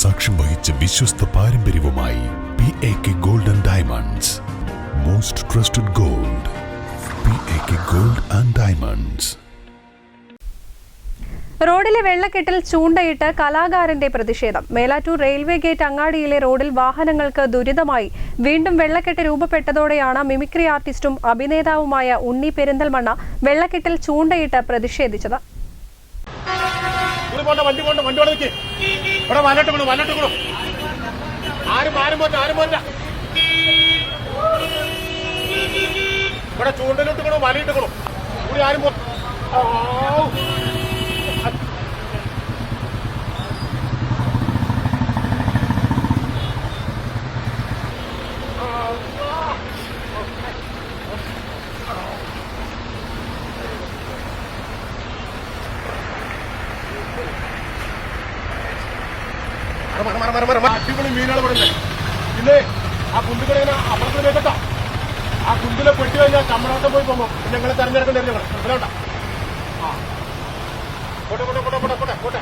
സാക്ഷ്യം വഹിച്ച വിശ്വസ്ത പാരമ്പര്യവുമായി P A K gold and diamonds most trusted gold P A K gold and diamonds റോഡിലെ വെള്ളക്കെട്ടിൽ ചൂണ്ടയിട്ട് കലാകാരന്റെ പ്രതിഷേധം. മേലാറ്റൂർ റെയിൽവേ ഗേറ്റ് അങ്ങാടിയിലെ റോഡിൽ വാഹനങ്ങൾക്ക് ദുരിതമായി. വീണ്ടും വെള്ളക്കെട്ട് രൂപപ്പെട്ടതോടെയാണ് മിമിക്രി ആർട്ടിസ്റ്റും അഭിനേതാവുമായ ഉണ്ണി പെരിന്തൽമണ്ണ വെള്ളക്കെട്ടിൽ ചൂണ്ടയിട്ട് പ്രതിഷേധിച്ചത്. പോണ്ട വണ്ടി പോണ്ട വണ്ടി നിൽക്ക് ഇവിടെ വന്നിട്ട് വിടും വന്നിട്ട് വിടും. ആരും ആരും പോറ്റ ആരും പോറ്റ ഇവിടെ ചൂണ്ടലിട്ട് വിടും വലയിട്ട് വിടും. ഇവിടെ ആരും പോ അടിപൊളി മീനുകൾ ഇവിടെ പിന്നെ ആ കുണ്ടുകൾ ഇങ്ങനെ അപ്പുറത്ത് വെക്കട്ടോ. ആ കുണ്ടിലെ പെട്ടി കഴിഞ്ഞാൽ കമ്മടോട്ടം പോയി പോകുമ്പോൾ ഞങ്ങളെ തെരഞ്ഞെടുക്കേണ്ടി ഞങ്ങൾ മനസ്സിലാവണ്ട ആ. പോട്ടെ പോട്ടെ പോട്ടെ പോട്ടെ.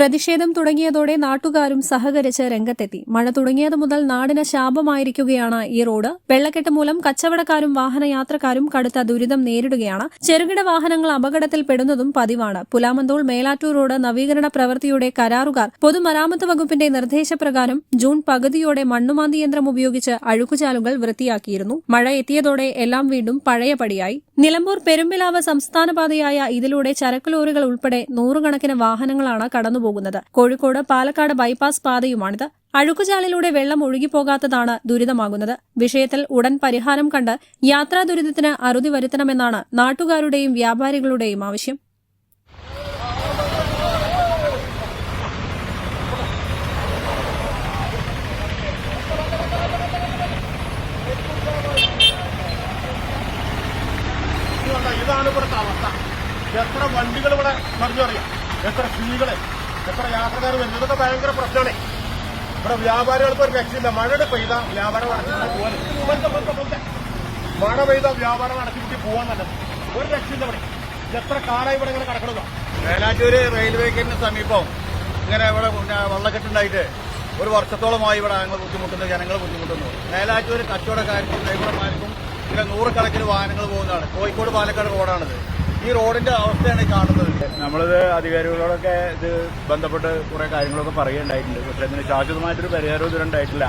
പ്രതിഷേധം തുടങ്ങിയതോടെ നാട്ടുകാരും സഹകരിച്ച് രംഗത്തെത്തി. മഴ തുടങ്ങിയത് മുതൽ നാടിന് ശാപമായിരിക്കുകയാണ് ഈ റോഡ്. വെള്ളക്കെട്ട് മൂലം കച്ചവടക്കാരും വാഹനയാത്രക്കാരും കടുത്ത ദുരിതം നേരിടുകയാണ്. ചെറുകിട വാഹനങ്ങൾ അപകടത്തിൽപ്പെടുന്നതും പതിവാണ്. പുലാമന്തോൾ മേലാറ്റൂർ റോഡ് നവീകരണ പ്രവൃത്തിയുടെ കരാറുകാർ പൊതുമരാമത്ത് വകുപ്പിന്റെ നിർദ്ദേശപ്രകാരം ജൂൺ പകുതിയോടെ മണ്ണുമാന്തി യന്ത്രം ഉപയോഗിച്ച് അഴുക്കുചാലുകൾ വൃത്തിയാക്കിയിരുന്നു. മഴ എത്തിയതോടെ എല്ലാം വീണ്ടും പഴയപടിയായി. നിലമ്പൂർ പെരുമ്പിലാവ് സംസ്ഥാനപാതയായ ഇതിലൂടെ ചരക്ക് ലോറികൾ ഉൾപ്പെടെ നൂറുകണക്കിന് വാഹനങ്ങളാണ് കടന്നുപോകുന്നത്. കോഴിക്കോട് പാലക്കാട് ബൈപ്പാസ് പാതയുമാണിത്. അഴുക്കുചാലിലൂടെ വെള്ളം ഒഴുകിപ്പോകാത്തതാണ് ദുരിതമാകുന്നത്. വിഷയത്തിൽ ഉടൻ പരിഹാരം കണ്ട് യാത്രാ ദുരിതത്തിന് അറുതി വരുത്തണമെന്നാണ് നാട്ടുകാരുടെയും വ്യാപാരികളുടെയും ആവശ്യം ഇത് കണ്ടോ, ഇതാണ് ഇവിടുത്തെ അവസ്ഥ. എത്ര വണ്ടികൾ ഇവിടെ മറിഞ്ഞു അറിയാം? എത്ര സ്ത്രീകൾ? എത്ര യാത്രക്കാർ വരുന്നത്? ഇതൊക്കെ ഭയങ്കര പ്രശ്നമാണ്. ഇവിടെ വ്യാപാരികൾക്ക് ഒരു രക്ഷയില്ല. മഴയുടെ പെയ്ത വ്യാപാരം അടച്ചിട്ട് പോകാൻ മഴ പെയ്ത വ്യാപാരം അടച്ചിട്ട് പോകാൻ നല്ലത്. ഒരു രക്ഷയില്ല ഇവിടെ. എത്ര കാലായി ഇവിടെ ഇങ്ങനെ കിടക്കണതോ? വേലാറ്റൂര് റെയിൽവേ ഗേറ്റിന് സമീപം ഇങ്ങനെ ഇവിടെ വെള്ളക്കെട്ടുണ്ടായിട്ട് ഒരു വർഷത്തോളമായി ഇവിടെ ഞങ്ങൾ ബുദ്ധിമുട്ടുന്നു ജനങ്ങൾ ബുദ്ധിമുട്ടുന്നു. മേലാറ്റൂര് കച്ചവടക്കാർക്കും ഡ്രൈവർമാർക്കും ഇങ്ങനെ നൂറുകണക്കിന് വാഹനങ്ങൾ പോകുന്നതാണ്. കോഴിക്കോട് പാലക്കാട് റോഡാണിത്. ഈ റോഡിന്റെ അവസ്ഥയാണ് കാണുന്നത്. നമ്മളിത് അധികാരികളോടൊക്കെ ഇത് ബന്ധപ്പെട്ട് കുറെ കാര്യങ്ങളൊക്കെ പറയുകയുണ്ടായിട്ടുണ്ട്. പക്ഷെ ഇതിന് ശാശ്വതമായിട്ടൊരു പരിഹാരം ഇതുവരെ ഉണ്ടായിട്ടില്ല.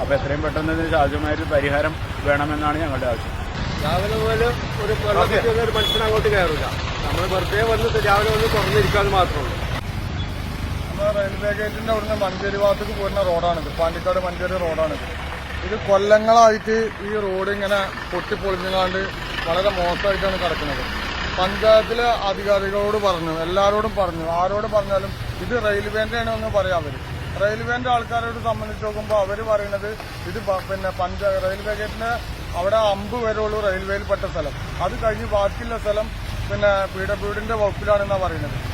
അപ്പൊ എത്രയും പെട്ടെന്ന് ഇതിന് ശാശ്വതമായിട്ടൊരു പരിഹാരം വേണമെന്നാണ് ഞങ്ങളുടെ ആവശ്യം. രാവിലെ പോലും ഒരു ഒരു മനുഷ്യൻ അങ്ങോട്ട് കയറില്ല നമ്മൾ വെറുതെ വന്ന് രാവിലെ വന്ന് തുറന്നിരിക്കാൻ മാത്രമേ ഉള്ളൂ. നമ്മുടെ റെയിൽവേ ഗേറ്റിന്റെ അവിടുന്ന് മഞ്ചേരി ഭാഗത്തേക്ക് പോകുന്ന റോഡാണിത്. പാണ്ടിക്കാട് മഞ്ചേരി റോഡാണിത്. ഇത് കൊല്ലങ്ങളായിട്ട് ഈ റോഡ് ഇങ്ങനെ പൊട്ടിപ്പൊളിഞ്ഞാണ്ട് വളരെ മോശമായിട്ടാണ് കിടക്കുന്നത്. പഞ്ചായത്തിലെ അധികാരികളോട് പറഞ്ഞു എല്ലാവരോടും പറഞ്ഞു. ആരോട് പറഞ്ഞാലും ഇത് റെയിൽവേന്റെ ആണ് എന്ന് പറയാം അവർ റെയിൽവേന്റെ ആൾക്കാരോട് സംബന്ധിച്ച് നോക്കുമ്പോൾ അവർ പറയുന്നത് ഇത് പിന്നെ പഞ്ചായ റെയിൽവേ ഗേറ്റിന് അവിടെ അമ്പ് വരെയുള്ളൂ റെയിൽവേയിൽ പെട്ട സ്ഥലം. അത് കഴിഞ്ഞ് ബാക്കിയുള്ള സ്ഥലം പിന്നെ പി ഡബ്ല്യു ഡിന്റെ വകുപ്പിലാണെന്നാണ് പറയുന്നത്.